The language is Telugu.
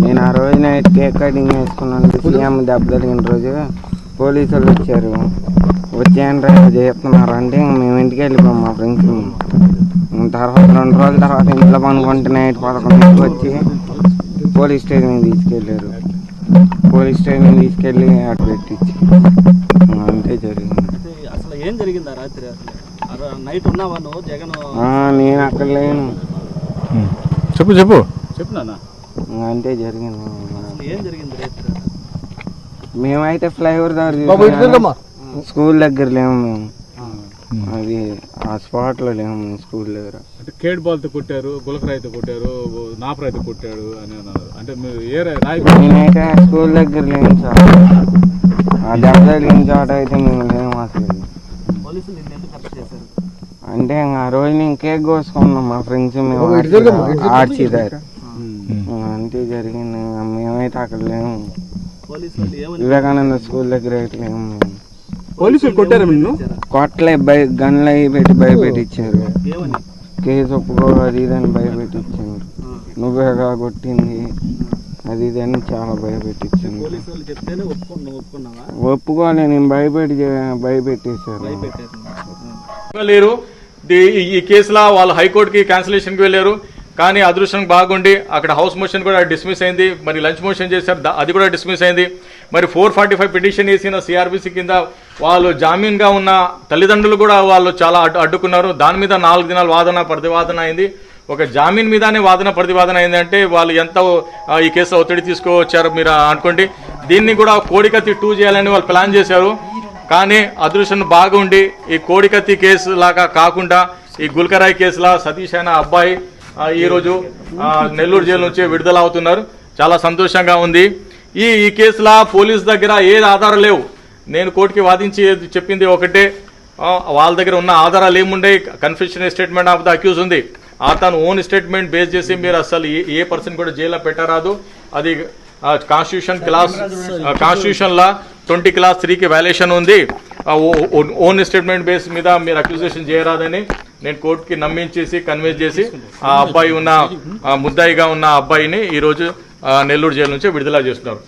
నేను ఆ రోజు నైట్ కేక్ కటింగ్ వేసుకున్నాను. సీఎం దెబ్బ తగిన రోజు పోలీసులు వచ్చారు. వచ్చేయండి చేస్తున్నారు అంటే మేము ఇంటికి వెళ్ళిపోయాం మా ఫ్రెండ్స్ తర్వాత రెండు రోజుల తర్వాత ఇంట్లో పనుకుంటే నైట్ పదకొండుకి వచ్చి పోలీస్ స్టేషన్ తీసుకెళ్ళారు. పోలీస్ స్టేషన్ తీసుకెళ్ళి అటు పెట్టించి. అంతే జరిగింది. అసలు ఏం జరిగింది ఆ రాత్రి అసలు? ఆ రా- నైట్ ఉన్నావా నువ్వు? జగన్ ఆ, నేను అక్కడ లేను. చెప్పు చెప్పు. చెప్పు నాన్న. ఇంక అంతే జరిగింది ఏం మేమైతే ఫ్లైఓవర్ దగ్గర స్కూల్ దగ్గర లేము మేము. అది ఆ స్పాట్లో లేము స్కూల్ దగ్గర. అంటే కేడ్ బాల్తో కొట్టారు గులకరాయితో కొట్టారు నాపరాయితో కొట్టాడు అని అన్నారు. అంటే మీరు ఏ రాయి నేనైతే స్కూల్ దగ్గర లేను సార్. ఆ దెబ్బ తగిలిన చోట అయితే మేము లేము అసలు. పోలీసులు నిన్ను ఎందుకు అరెస్ట్ చేశారు? అంటే ఇంక ఆ రోజు నేను కేక్ కోసుకున్నాం మా ఫ్రెండ్స్ మేము ఆర్చి దగ్గర. అంతే జరిగింది మేమైతే అక్కడ లేము. వివేకానంద స్కూల్ దగ్గర అయితే లేము. మేము పోలీసులు కొట్టారు నిన్ను కొట్టలే భయ గన్లు అవి పెట్టి భయపెట్టించారు. కేసు ఒప్పుకో అది ఇది అని భయపెట్టించారు. నువ్వేగా కొట్టింది. అది ఇది అని చాలా భయపెట్టించాను నువ్వు ఒప్పుకున్నావా? ఒప్పుకోలే నేను భయపెట్టి భయపెట్టేశారు. లేరు. ఈ కేసులో వాళ్ళు హైకోర్టుకి క్యాన్సిలేషన్కి వెళ్ళారు. కానీ అదృష్టం బాగుండి అక్కడ హౌస్ మోషన్ కూడా డిస్మిస్ అయింది మరి లంచ్ మోషన్ చేశారు అది కూడా డిస్మిస్ అయింది. మరి ఫోర్ ఫార్టీ ఫైవ్ పిటిషన్ వేసిన సిఆర్బిసి కింద వాళ్ళు జామీన్గా ఉన్న తల్లిదండ్రులు కూడా వాళ్ళు చాలా అడ్డు అడ్డుకున్నారు. దాని మీద నాలుగు దినాలు వాదన ప్రతివాదన అయింది. ఒక జామీన్ మీదనే వాదన ప్రతివాదన అయిందంటే వాళ్ళు ఎంత ఈ కేసులో ఒత్తిడి తీసుకువచ్చారు మీరు అనుకోండి. దీన్ని కూడా కోడికత్తి టూ చేయాలని వాళ్ళు ప్లాన్ చేశారు. కానీ అదృష్టం బాగుండి ఈ కోడికత్తి కేసు లాగా కాకుండా ఈ గుల్కరాయ్ కేసులా సతీష్ అయిన అబ్బాయి ఈరోజు నెల్లూరు జైలు నుంచి విడుదల అవుతున్నారు చాలా సంతోషంగా ఉంది. ఈ ఈ కేసులో పోలీస్ దగ్గర ఏది ఆధారం లేవు. నేను కోర్టుకి వాదించి చెప్పింది ఒకటే. వాళ్ళ దగ్గర ఉన్న ఆధారాలు ఏముండే? Confusion statement of the accused ఉంది. ఆ తను ఓన్ స్టేట్మెంట్ బేస్ చేసి మీరు అసలు ఏ పర్సన్ కూడా జైల్లో పెట్టరాదు. అది కాన్స్టిట్యూషన్ క్లాస్ కాన్స్టిట్యూషన్లా ట్వంటీ క్లాస్ త్రీకి వాల్యుయేషన్ ఉంది. ఓన్ స్టేట్మెంట్ బేస్ మీద మీరు అక్యూజేషన్ చేయరాదని నేను కోర్టుకి నమ్మించేసి కన్విన్స్ చేసి ఆ అబ్బాయి ఉన్న ముద్దాయిగా ఉన్న అబ్బాయిని ఈరోజు నెల్లూరు జైలు నుంచి విడుదల చేస్తున్నారు.